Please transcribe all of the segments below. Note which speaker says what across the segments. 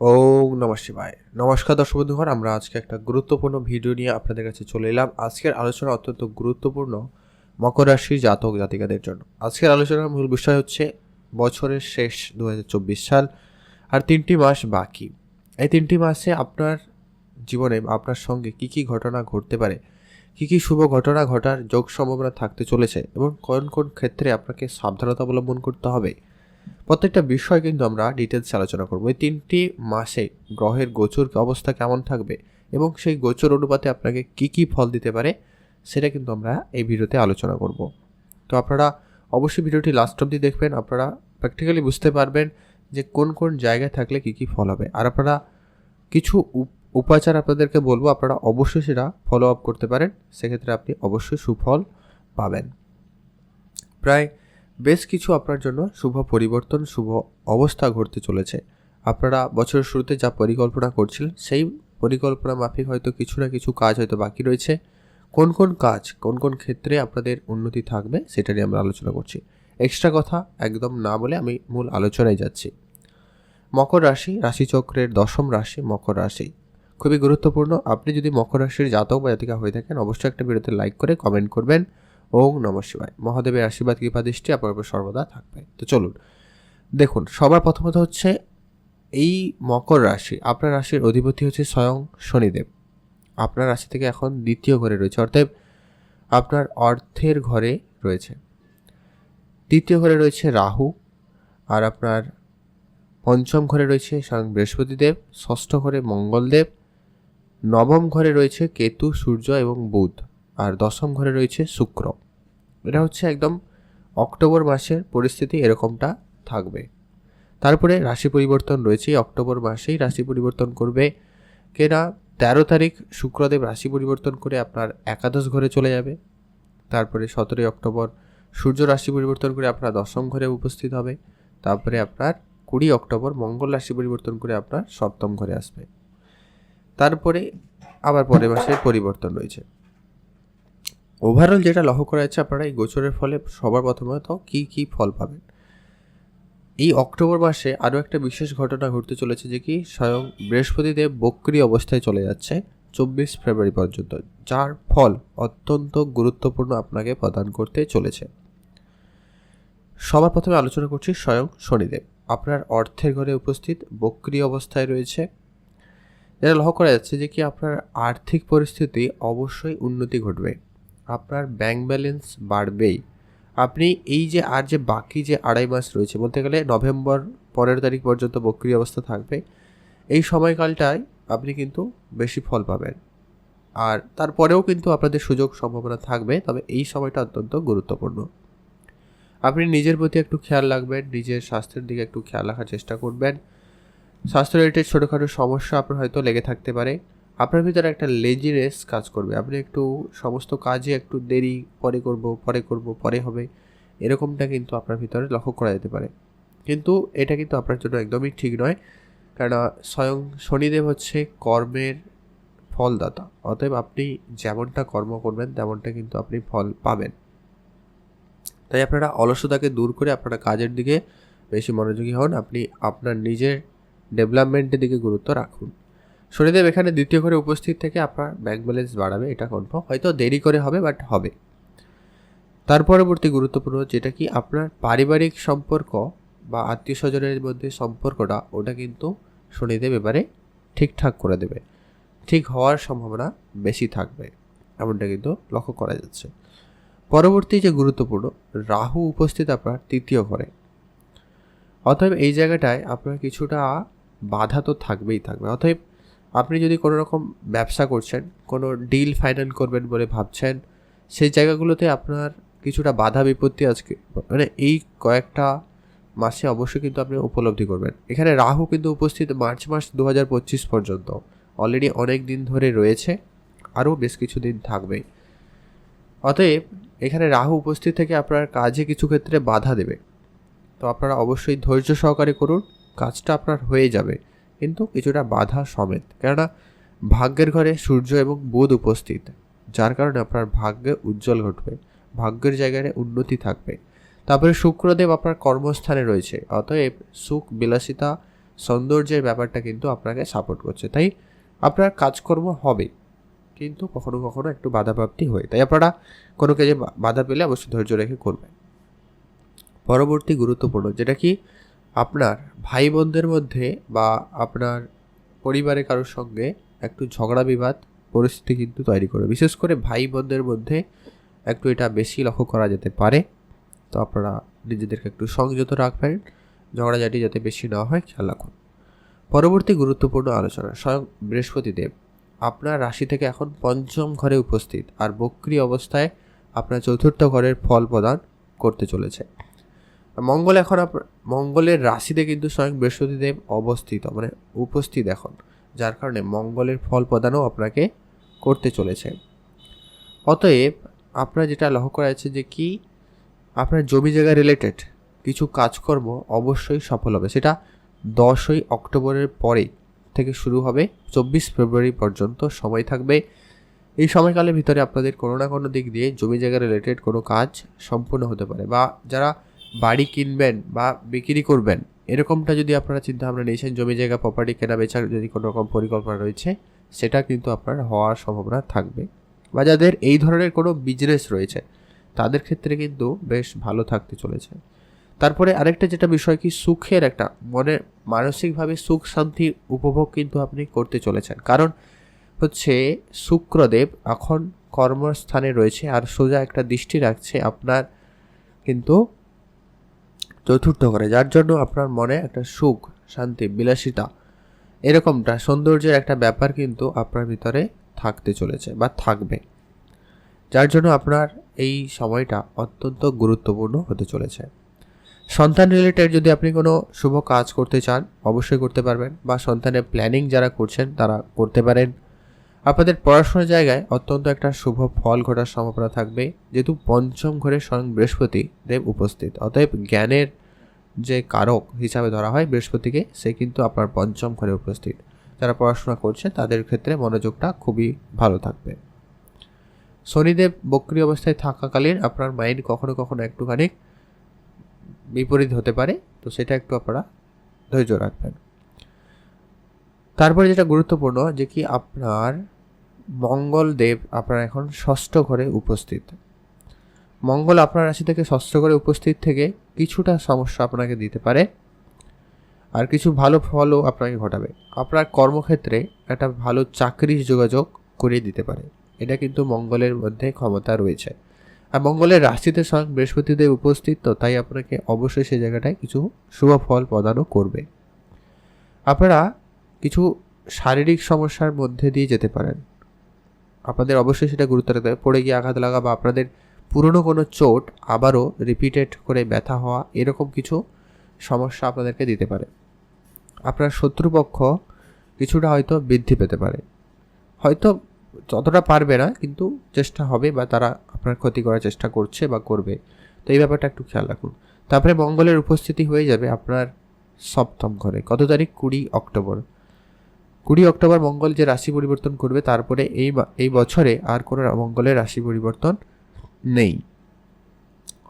Speaker 1: ওম নমঃ শিবায়। নমস্কার দর্শক বন্ধুগণ, আমরা আজকে একটা গুরুত্বপূর্ণ ভিডিও নিয়ে আপনাদের কাছে চলে এলাম। আজকের আলোচনা অত্যন্ত গুরুত্বপূর্ণ মকর রাশির জাতক জাতিকাদের জন্য। আজকের আলোচনার মূল বিষয় হচ্ছে বছরের শেষ দু হাজার চব্বিশ সাল আর তিনটি মাস বাকি। এই তিনটি মাসে আপনার জীবনে আপনার সঙ্গে কি কি ঘটনা ঘটতে পারে, কি কি শুভ ঘটনা ঘটার যোগ সম্ভাবনা থাকতে চলেছে এবং কোন কোন ক্ষেত্রে আপনাকে সাবধানতা অবলম্বন করতে হবে প্রত্যেকটা বিষয় কিন্তু আমরা ডিটেলসে আলোচনা করব। এই তিনটি মাসে গ্রহের গোচর অবস্থা কেমন থাকবে এবং সেই গোচর অনুপাতে আপনাকে কি কি ফল দিতে পারে, সেটা কিন্তু আমরা এই ভিডিওতে আলোচনা করব। তো আপনারা অবশ্যই ভিডিওটি লাস্ট অবধি দেখবেন, আপনারা প্র্যাকটিক্যালি বুঝতে পারবেন যে কোন কোন জায়গায় থাকলে কি কি ফল হবে। আর আপনারা কিছু উপ- উপাচার আপনাদেরকে বলব, আপনারা অবশ্যই সেটা ফলো আপ করতে পারেন, সেক্ষেত্রে আপনি অবশ্যই সুফল পাবেন। প্রায় বেশ কিছু আপনার জন্য শুভ পরিবর্তন, শুভ অবস্থা ঘটতে চলেছে। আপনারা বছরের শুরুতে যা পরিকল্পনা করছিলেন, সেই পরিকল্পনা মাফিক হয়তো কিছু না কিছু কাজ হয়তো বাকি রয়েছে। কোন কোন কাজ, কোন কোন ক্ষেত্রে আপনাদের উন্নতি থাকবে, সেটা নিয়ে আমরা আলোচনা করছি। এক্সট্রা কথা একদম না বলে আমি মূল আলোচনায় যাচ্ছি। মকর রাশি, রাশিচক্রের দশম রাশি, মকর রাশি। খুবই গুরুত্বপূর্ণ। আপনি যদি মকর রাশির জাতক বা জাতিকা হয়ে থাকেন, অবশ্যই একটা ভিডিওতে লাইক করে কমেন্ট করবেন। ওং নম শিবায়। মহাদেবের আশীর্বাদ, কৃপা, দৃষ্টি আপনার উপর সর্বদা থাকবে। তো চলুন, দেখুন, সবার প্রথমত হচ্ছে এই মকর রাশি, আপনার রাশির অধিপতি হচ্ছে স্বয়ং শনিদেব। আপনার রাশি থেকে এখন দ্বিতীয় ঘরে রয়েছে, অর্থাৎ আপনার অর্থের ঘরে রয়েছে। তৃতীয় ঘরে রয়েছে রাহু, আর আপনার পঞ্চম ঘরে রয়েছে স্বয়ং বৃহস্পতিদেব, ষষ্ঠ ঘরে মঙ্গলদেব, নবম ঘরে রয়েছে কেতু, সূর্য এবং বুধ। আর দশম ঘরে রয়েছে শুক্র। এটা হচ্ছে একদম অক্টোবর মাসের পরিস্থিতি এরকমটা থাকবে। তারপরে রাশি পরিবর্তন রয়েছে অক্টোবর মাসেই রাশি পরিবর্তন করবে। কেনা তেরো তারিখ শুক্রদেব রাশি পরিবর্তন করে আপনার একাদশ ঘরে চলে যাবে। তারপরে সতেরোই অক্টোবর সূর্য রাশি পরিবর্তন করে আপনার দশম ঘরে উপস্থিত হবে। তারপরে আপনার কুড়ি অক্টোবর মঙ্গল রাশি পরিবর্তন করে আপনার সপ্তম ঘরে আসবে। তারপরে আবার পরের মাসের পরিবর্তন রয়েছে। ওভারঅল যেটা লক্ষ্য করা যাচ্ছে আপনারা এই গোচরের ফলে সবার প্রথমত কী কী ফল পাবেন? এই অক্টোবর মাসে আরও একটা বিশেষ ঘটনা ঘটতে চলেছে যে কি স্বয়ং বৃহস্পতিদেব বক্রি অবস্থায় চলে যাচ্ছে চব্বিশ ফেব্রুয়ারি পর্যন্ত, যার ফল অত্যন্ত গুরুত্বপূর্ণ আপনাকে প্রদান করতে চলেছে। সবার প্রথমে আলোচনা করছি স্বয়ং শনিদেব, আপনার অর্থের ঘরে উপস্থিত বক্রি অবস্থায় রয়েছে। যেটা লক্ষ্য করা যাচ্ছে যে কি আপনার আর্থিক পরিস্থিতি অবশ্যই উন্নতি ঘটবে। আপনার ব্যাংক ব্যালেন্স বাড়বেই। আপনি এই যে আর যে বাকি যে আড়াই মাস রয়েছে, বলতে গেলে নভেম্বর পনেরো তারিখ পর্যন্ত বক্রি অবস্থা থাকবে, এই সময়কালটায় আপনি কিন্তু বেশি ফল পাবেন। আর তারপরেও কিন্তু আপনাদের সুযোগ সম্ভাবনা থাকবে, তবে এই সময়টা অত্যন্ত গুরুত্বপূর্ণ। আপনি নিজের প্রতি একটু খেয়াল রাখবেন, নিজের স্বাস্থ্যের দিকে একটু খেয়াল রাখার চেষ্টা করবেন। স্বাস্থ্য রিলেটেড ছোটোখাটো সমস্যা আপনার হয়তো লেগে থাকতে পারে। আপনার ভিতরে একটা লেজিনেস কাজ করবে। আপনি একটু সমস্ত কাজে একটু দেরি, পরে করব পরে করব, পরে হবে, এরকমটা কিন্তু আপনার ভিতরে লক্ষ্য করা যেতে পারে। কিন্তু এটা কিন্তু আপনার জন্য একদমই ঠিক নয়। কারণ স্বয়ং শনিদেব হচ্ছে কর্মের ফলদাতা। অতএব আপনি যেমনটা কর্ম করবেন, তেমনটা কিন্তু আপনি ফল পাবেন। তাই আপনারা অলসতাকে দূর করে আপনারা কাজের দিকে বেশি মনোযোগী হন। আপনি আপনার নিজের ডেভেলপমেন্টের দিকে গুরুত্ব রাখুন। শনিদেব এখানে দ্বিতীয় ঘরে উপস্থিত থেকে আপনার ব্যাংক ব্যালেন্স বাড়াবে, এটা কনফার্ম হয়তো দেরি করে হবে বাট হবে। তার পরবর্তী গুরুত্বপূর্ণ যেটা কি, আপনার পারিবারিক সম্পর্ক বা আত্মীয় স্বজনের মধ্যে সম্পর্কটা, ওটা কিন্তু শনিদেব এবারে ঠিকঠাক করে দেবে। ঠিক হওয়ার সম্ভাবনা বেশি থাকবে, এমনটা কিন্তু লক্ষ্য করা যাচ্ছে। পরবর্তী যে গুরুত্বপূর্ণ, রাহু উপস্থিত আপনার তৃতীয় ঘরে। অতএব এই জায়গাটায় আপনার কিছুটা বাধা তো থাকবেই থাকবে। অতএব আপনি যদি কোনো রকম ব্যবসা করছেন, কোনো ডিল ফাইনাল করবেন বলে ভাবছেন, সেই জায়গাগুলোতে আপনার কিছুটা বাধা বিপত্তি আজকে মানে এই কয়েকটা মাসে অবশ্যই কিন্তু আপনি উপলব্ধি করবেন। এখানে রাহু কিন্তু উপস্থিত মার্চ মাস দু হাজার পঁচিশ পর্যন্ত। অলরেডি অনেক দিন ধরে রয়েছে, আরও বেশ কিছু দিন থাকবে। অতএব, এখানে রাহু উপস্থিত থেকে আপনার কাজে কিছু ক্ষেত্রে বাধা দেবে। তো আপনারা অবশ্যই ধৈর্য সহকারে করুন, কাজটা আপনার হয়ে যাবে। কিন্তু কিছুটা বাধা সমেত। কেননা ভাগ্যের ঘরে সূর্য এবং বুধ উপস্থিত, যার কারণে আপনার ভাগ্যে উজ্জ্বল ঘটবে, ভাগ্যের জায়গায় উন্নতি থাকবে। তারপরে শুক্রদেব আপনার কর্মস্থানে রয়েছে, অতএব সুখ, বিলাসিতা, সৌন্দর্যের ব্যাপারটা কিন্তু আপনাকে সাপোর্ট করছে। তাই আপনার কাজকর্ম হবে, কিন্তু কখনো কখনো একটু বাধাপ্রাপ্তি হয়। তাই আপনারা কোনো কাজে বাধা পেলে অবশ্যই ধৈর্য রেখে করবেন। পরবর্তী গুরুত্বপূর্ণ যেটা কি আপনার ভাই বোনদের মধ্যে বা আপনার পরিবারে কারোর সঙ্গে একটু ঝগড়া বিবাদ, পরিস্থিতি কিন্তু তৈরি করে বিশেষ করে ভাই বোনদের মধ্যে একটু এটা বেশি লক্ষ্য করা যেতে পারে। তো আপনারা নিজেদেরকে একটু সংযত রাখবেন। ঝগড়াঝাটি যাতে বেশি না হয়, খেয়াল রাখুন। পরবর্তী গুরুত্বপূর্ণ আলোচনা, স্বয়ং বৃহস্পতিদেব, আপনার রাশি থেকে এখন পঞ্চম ঘরে উপস্থিত। আর বক্রি অবস্থায় আপনার চতুর্থ ঘরের ফল প্রদান করতে চলেছে। মঙ্গল এখন মঙ্গলের রাশিতে কিন্তু স্বয়ং বৃহস্পতিদেব অবস্থিত মানে উপস্থিত এখন, যার কারণে মঙ্গলের ফল প্রদানও আপনাকে করতে চলেছে। অতএব আপনার যেটা লক্ষ্য করা যাচ্ছে যে কি, আপনার জমি জায়গা রিলেটেড কিছু কাজকর্ম অবশ্যই সফল হবে। সেটা দশই অক্টোবরের পরে থেকে শুরু হবে, চব্বিশ ফেব্রুয়ারি পর্যন্ত সময় থাকবে। এই সময়কালের ভিতরে আপনাদের কোনো না কোনো দিক দিয়ে জমি জায়গা রিলেটেড কোনো কাজ সম্পূর্ণ হতে পারে বা যারা বাড়ি কিনবেন বা বিক্রি করবেন, এরকমটা যদি আপনারা চিন্তা ভাবনা নিয়েছেন জমি জায়গা প্রপার্টি কেনা বেচার যদি কোনো রকম পরিকল্পনা রয়েছে, সেটা কিন্তু আপনার হওয়ার সম্ভাবনা থাকবে। বা যাদের এই ধরনের কোনো বিজনেস রয়েছে, তাদের ক্ষেত্রে কিন্তু বেশ ভালো থাকতে চলেছে। তারপরে আরেকটা যেটা বিষয় কি, সুখের একটা মনে মানসিকভাবে সুখ শান্তি উপভোগ কিন্তু আপনি করতে চলেছেন। কারণ হচ্ছে শুক্রদেব এখন কর্মস্থানে রয়েছে, আর সোজা একটা দৃষ্টি রাখছে আপনার কিন্তু চতুর্থ ঘরে, যার জন্য আপনার মনে একটা সুখ, শান্তি, বিলাসিতা, এরকমটা সৌন্দর্যের একটা ব্যাপার কিন্তু আপনার ভিতরে থাকতে চলেছে বা থাকবে। যার জন্য আপনার এই সময়টা অত্যন্ত গুরুত্বপূর্ণ হতে চলেছে। সন্তান রিলেটেড যদি আপনি কোনো শুভ কাজ করতে চান, অবশ্যই করতে পারবেন বা সন্তানের প্ল্যানিং যারা করছেন, তারা করতে পারেন। আপনাদের পড়াশোনার জায়গায় অত্যন্ত একটা শুভ ফল ঘটার সম্ভাবনা থাকবে, যেহেতু পঞ্চম ঘরে স্বয়ং বৃহস্পতি দেব উপস্থিত। অতএব জ্ঞানের যে কারক হিসাবে ধরা হয় বৃহস্পতিকে, সে কিন্তু আপনার পঞ্চম ঘরে উপস্থিত। যারা পড়াশোনা করছে, তাদের ক্ষেত্রে মনোযোগটা খুবই ভালো থাকবে। শনিদেব বক্রি অবস্থায় থাকাকালীন আপনার মাইন্ড কখনো কখনো একটুখানি বিপরীত হতে পারে, তো সেটা একটু আপনারা ধৈর্য রাখবেন। তারপরে যেটা গুরুত্বপূর্ণ যে কি আপনার মঙ্গল দেব আপনার এখন ষষ্ঠ ঘরে উপস্থিত। মঙ্গল আপনার রাশি থেকে ষষ্ঠ ঘরে উপস্থিত থেকে কিছুটা সমস্যা আপনাকে দিতে পারে আর কিছু ভালো ফলও আপনাকে ঘটাবে। আপনার কর্মক্ষেত্রে একটা ভালো চাকরির যোগাযোগ করিয়ে দিতে পারে। এটা কিন্তু মঙ্গলের মধ্যে ক্ষমতা রয়েছে। আর মঙ্গলের রাশিতে স্বয়ং বৃহস্পতিদেব উপস্থিত, তো তাই আপনাকে অবশ্যই সেই জায়গাটায় কিছু শুভ ফল প্রদানও করবে। আপনারা কিছু শারীরিক সমস্যার মধ্যে দিয়ে যেতে পারেন। আপনাদের অবশ্যই সেটা গুরুত্ব রাখতে হবে। পড়ে গিয়ে আঘাত লাগা বা আপনাদের পুরনো কোনো চোট আবারও রিপিটেড করে ব্যথা হওয়া এরকম কিছু সমস্যা আপনাদেরকে দিতে পারে। আপনার শত্রুপক্ষ কিছুটা হয়তো বৃদ্ধি পেতে পারে। হয়তো যতটা পারবে না, কিন্তু চেষ্টা হবে বা তারা আপনার ক্ষতি করার চেষ্টা করছে বা করবে। তো এই ব্যাপারটা একটু খেয়াল রাখুন। তারপরে মঙ্গলের উপস্থিতি হয়ে যাবে আপনার সপ্তম ঘরে। কত তারিখ? কুড়ি অক্টোবর। কুড়ি অক্টোবর মঙ্গল যে রাশি পরিবর্তন করবে, তারপরে এই এই বছরে আর কোনো মঙ্গলের রাশি পরিবর্তন নেই।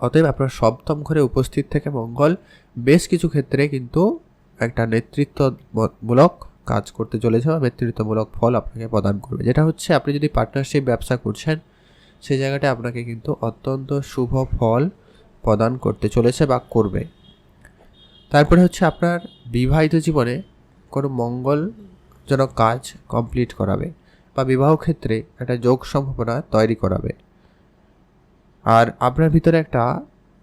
Speaker 1: অতএব আপনার সপ্তম ঘরে উপস্থিত থেকে মঙ্গল বেশ কিছু ক্ষেত্রে কিন্তু একটা নেতৃত্বমূলক কাজ করতে চলেছে বা নেতৃত্বমূলক ফল আপনাকে প্রদান করবে। যেটা হচ্ছে, আপনি যদি পার্টনারশিপ ব্যবসা করছেন সেই জায়গাটা আপনাকে কিন্তু অত্যন্ত শুভ ফল প্রদান করতে চলেছে বা করবে। তারপরে হচ্ছে, আপনার বিবাহিত জীবনে কোনো মঙ্গলজনক কাজ কমপ্লিট করাবে বা বিবাহ ক্ষেত্রে একটা যোগ সম্ভাবনা তৈরি করাবে। আর আপনার ভিতরে একটা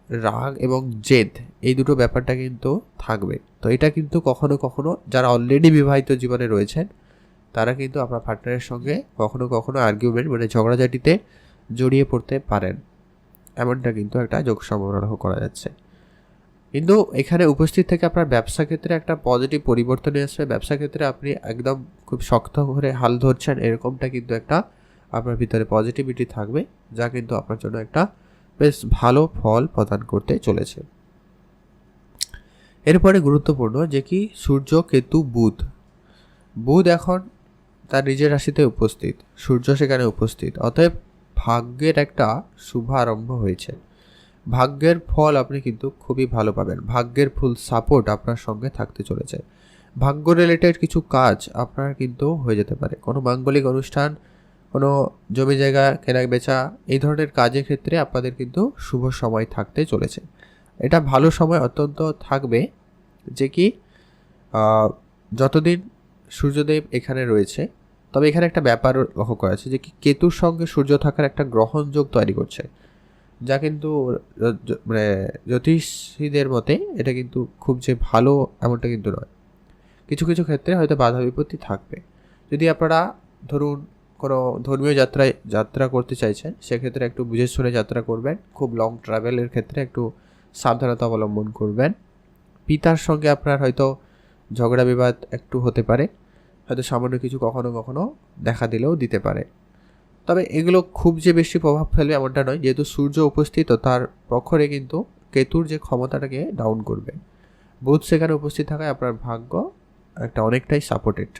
Speaker 1: রাগ এবং জেদ, এই দুটো ব্যাপারটা কিন্তু থাকবে। তো এটা কিন্তু কখনো কখনো যারা অলরেডি বিবাহিত জীবনে রয়েছেন, তারা কিন্তু আপনার পার্টনারের সঙ্গে কখনো কখনো আর্গুমেন্ট মানে ঝগড়াঝাটিতে জড়িয়ে পড়তে পারেন। এমনটা কিন্তু একটা যোগ সম্ভাবনা করা যাচ্ছে। কিন্তু এখানে উপস্থিত থেকে আপনার ব্যবসা ক্ষেত্রে একটা পজিটিভ পরিবর্তন আসবে ব্যবসা ক্ষেত্রে আপনি একদম খুব শক্ত করে হাল ধরছেন, এরকমটা কিন্তু একটা আপনার ভিতরে পজিটিভিটি থাকবে, যা কিন্তু আপনার জন্য একটা বেশ ভালো ফল প্রদান করতে চলেছে। এরপরে গুরুত্বপূর্ণ যে কি, সূর্য, কেতু, বুধ। বুধ এখন তার নিজের রাশিতে উপস্থিত, সূর্য সেখানে উপস্থিত। অতএব ভাগ্যের একটা শুভ আরম্ভ হয়েছে। ভাগ্যের ফল আপনি কিন্তু খুবই ভালো পাবেন। ভাগ্যের ফুল সাপোর্ট আপনার সঙ্গে থাকতে চলেছে। ভাগ্য রিলেটেড কিছু কাজ আপনার কিন্তু হয়ে যেতে পারে। কোনো মাঙ্গলিক অনুষ্ঠান, কোনো জমি জায়গা কেনা বেচা, এই ধরনের কাজের ক্ষেত্রে আপনাদের কিন্তু শুভ সময় থাকতে চলেছে। এটা ভালো সময় অত্যন্ত থাকবে যে কি যতদিন সূর্যদেব এখানে রয়েছে, তবে এখানে একটা ব্যাপার লক্ষ্য করা আছে যে কি, কেতুর সঙ্গে সূর্য থাকার একটা গ্রহণযোগ তৈরি করছে। যা কিন্তু মানে জ্যোতিষীদের মতে এটা কিন্তু খুব যে ভালো এমনটা কিন্তু নয়। কিছু কিছু ক্ষেত্রে হয়তো বাধা বিপত্তি থাকবে। যদি আপনারা ধরুন কোনো ধর্মীয় যাত্রায়, যাত্রা করতে চাইছেন, সেক্ষেত্রে একটু বুঝে শুনে যাত্রা করবেন। খুব লং ট্রাভেলের ক্ষেত্রে একটু সাবধানতা অবলম্বন করবেন। পিতার সঙ্গে আপনার হয়তো ঝগড়া বিবাদ একটু হতে পারে। হয়তো সামান্য কিছু কখনো কখনো দেখা দিলেও দিতে পারে। তবে এগুলো খুব যে বেশি প্রভাব ফেলবে এমনটা নয়। যেহেতু সূর্য উপস্থিত তার প্রখরে কিন্তু কেতুর যে ক্ষমতাটাকে ডাউন করবে। বুধ সেখানে উপস্থিত থাকায় আপনার ভাগ্য একটা অনেকটাই সাপোর্টেড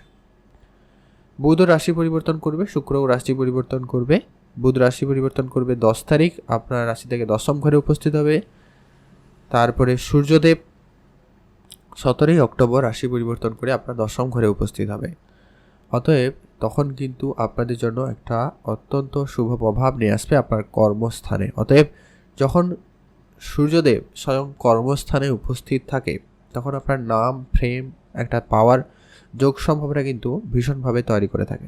Speaker 1: বুধও রাশি পরিবর্তন করবে শুক্রও রাশি পরিবর্তন করবে। বুধ রাশি পরিবর্তন করবে দশ তারিখ, আপনার রাশি থেকে দশম ঘরে উপস্থিত হবে। তারপরে সূর্যদেব সতেরোই অক্টোবর রাশি পরিবর্তন করে আপনার দশম ঘরে উপস্থিত হবে। অতএব তখন কিন্তু আপনাদের জন্য একটা অত্যন্ত শুভ প্রভাব নিয়ে আসবে আপনার কর্মস্থানে। অতএব যখন সূর্যদেব স্বয়ং কর্মস্থানে উপস্থিত থাকে, তখন আপনার নাম, ফ্রেম, একটা পাওয়ার যোগ সম্ভাবনা কিন্তু ভীষণভাবে তৈরি করে থাকে।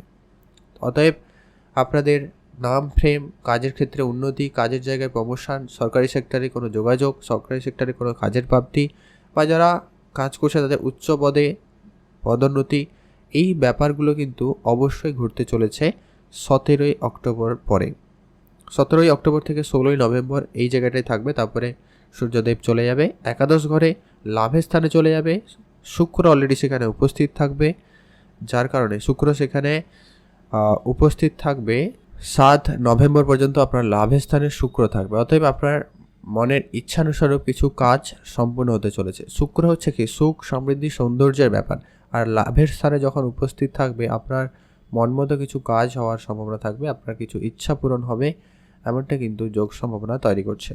Speaker 1: অতএব আপনাদের নাম, ফ্রেম, কাজের ক্ষেত্রে উন্নতি, কাজের জায়গায় প্রমোশন, সরকারি সেক্টরে কোনো যোগাযোগ, সরকারি সেক্টরে কোনো কাজের প্রাপ্তি, বা যারা কাজ করছে তাদের উচ্চ পদে পদোন্নতি এই ব্যাপারগুলো কিন্তু অবশ্যই ঘুরতে চলেছে সতেরোই অক্টোবর পরে। সতেরোই অক্টোবর থেকে ষোলোই নভেম্বর এই জায়গাটায় থাকবে, তারপরে সূর্যদেব চলে যাবে, একাদশ ঘরে লাভের স্থানে চলে যাবে, শুক্র অলরেডি সেখানে উপস্থিত থাকবে, যার কারণে শুক্র সেখানে উপস্থিত থাকবে, সাত নভেম্বর পর্যন্ত আপনার লাভের স্থানে শুক্র থাকবে। অতএব আপনার মনের ইচ্ছানুসারক কিছু কাজ সম্পূর্ণ হতে চলেছে। শুক্র হচ্ছে কি? সুখ, সমৃদ্ধি, সৌন্দর্যের ব্যাপার। আর লাভের স্থানে যখন উপস্থিত থাকবে, আপনার মন মতো কিছু কাজ হওয়ার সম্ভাবনা থাকবে, আপনার কিছু ইচ্ছা পূরণ হবে, এমনটা কিন্তু যোগ সম্ভাবনা তৈরি করছে।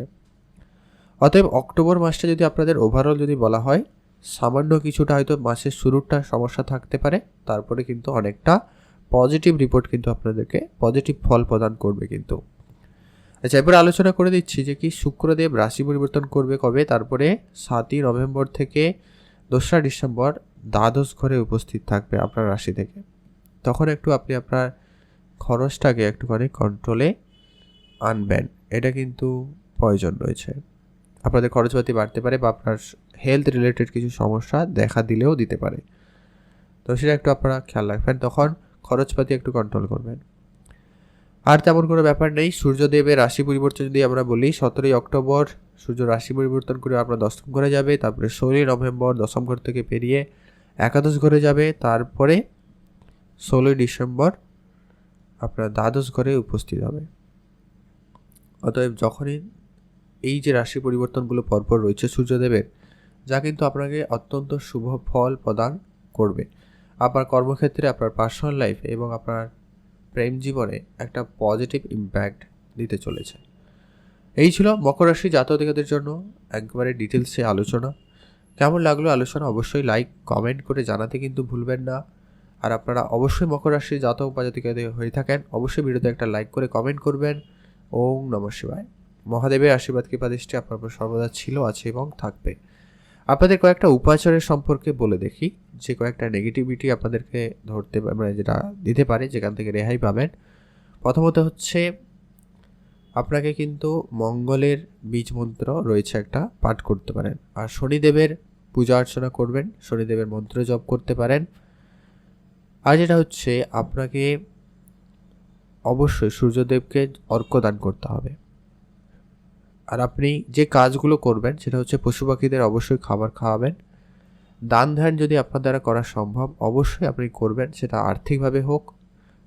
Speaker 1: অতএব অক্টোবর মাসটা যদি আপনাদের ওভারঅল যদি বলা হয়, সামান্য কিছুটা হয়তো মাসের শুরুটা সমস্যা থাকতে পারে, তারপরে কিন্তু অনেকটা পজিটিভ রিপোর্ট কিন্তু আপনাদেরকে পজিটিভ ফল প্রদান করবে কিন্তু। আচ্ছা এবার আলোচনা করে দিচ্ছি যে কি শুক্রদেব রাশি পরিবর্তন করবে কবে, তারপরে সাতই নভেম্বর থেকে দোসরা ডিসেম্বর দ্বাদশ ঘরে উপস্থিত থাকবে আপনার রাশি থেকে। তখন একটু আপনি আপনার খরচটাকে একটুখানি কন্ট্রোলে আনবেন। এটা কিন্তু প্রয়োজন রয়েছে। আপনাদের খরচপাতি বাড়তে পারে বা আপনার হেলথ রিলেটেড কিছু সমস্যা দেখা দিলেও দিতে পারে। তো সেটা একটু আপনারা খেয়াল রাখবেন। তখন খরচপাতি একটু কন্ট্রোল করবেন। আর তেমন কোনো ব্যাপার নেই। সূর্যদেবের রাশি পরিবর্তন যদি আমরা বলি, সতেরোই অক্টোবর সূর্য রাশি পরিবর্তন করে আপনার দশম ঘরে যাবে। তারপরে ষোলোই নভেম্বর দশম ঘর থেকে পেরিয়ে একাদশ ঘরে যাবে, তারপরে ষোলোই ডিসেম্বর আপনার দ্বাদশ ঘরে উপস্থিত হবে। অতএব যখনই এই যে রাশি পরিবর্তনগুলো পরপর রয়েছে সূর্যদেবের, যা কিন্তু আপনাকে অত্যন্ত শুভ ফল প্রদান করবে। আপনার কর্মক্ষেত্রে, আপনার পার্সোনাল লাইফ এবং আপনার প্রেম জীবনে একটা পজিটিভ ইম্প্যাক্ট দিতে চলেছে। এই ছিল মকর রাশি জাতকদের জন্য একবারে ডিটেলসে আলোচনা। কেমন লাগল আলোচনা অবশ্যই লাইক কমেন্ট করে জানাতে কিন্তু ভুলবেন না। আর আপনারা অবশ্যই মকর রাশি জাতক বা হয়ে থাকেন, অবশ্যই ভিডিওতে একটা লাইক করে কমেন্ট করবেন। ওম নমঃ শিবায়। মহাদেবের আশীর্বাদ, কৃপা, দৃষ্টি আপনার উপর সর্বদা ছিল, আছে এবং থাকবে। আপনাদের কয়েকটা উপাচারের সম্পর্কে বলে দেখি। যে কয়েকটা নেগেটিভিটি আপনাদেরকে ধরতে মানে যেটা দিতে পারে, যেখান থেকে রেহাই পাবেন। প্রথমত হচ্ছে আপনাকে কিন্তু মঙ্গলের বীজ মন্ত্র রয়েছে একটা পাঠ করতে পারেন। আর শনিদেবের পূজা অর্চনা করবেন, শনিদেবের মন্ত্র জপ করতে পারেন। আর যেটা হচ্ছে, আপনাকে অবশ্যই সূর্যদেবকে অর্কদান করতে হবে। আর আপনি যে কাজগুলো করবেন, সেটা হচ্ছে পশু পাখিদের অবশ্যই খাবার খাওয়াবেন। দান ধ্যান যদি আপনার দ্বারা করা সম্ভব, অবশ্যই আপনি করবেন, সেটা আর্থিকভাবে হোক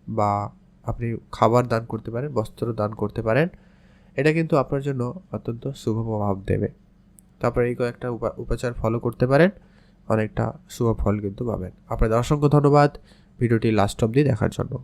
Speaker 1: বা আপনি খাবার দান করতে পারেন, বস্ত্র দান করতে পারেন। এটা কিন্তু আপনার জন্য অত্যন্ত শুভ প্রভাব দেবে। তারপরে এই কয়েকটা উপা- উপাচার ফলো করতে পারেন, অনেকটা শুভ ফল কিন্তু পাবেন। আপনাদের অসংখ্য ধন্যবাদ। ভিডিওটি লাস্ট অবধি দেখার জন্য।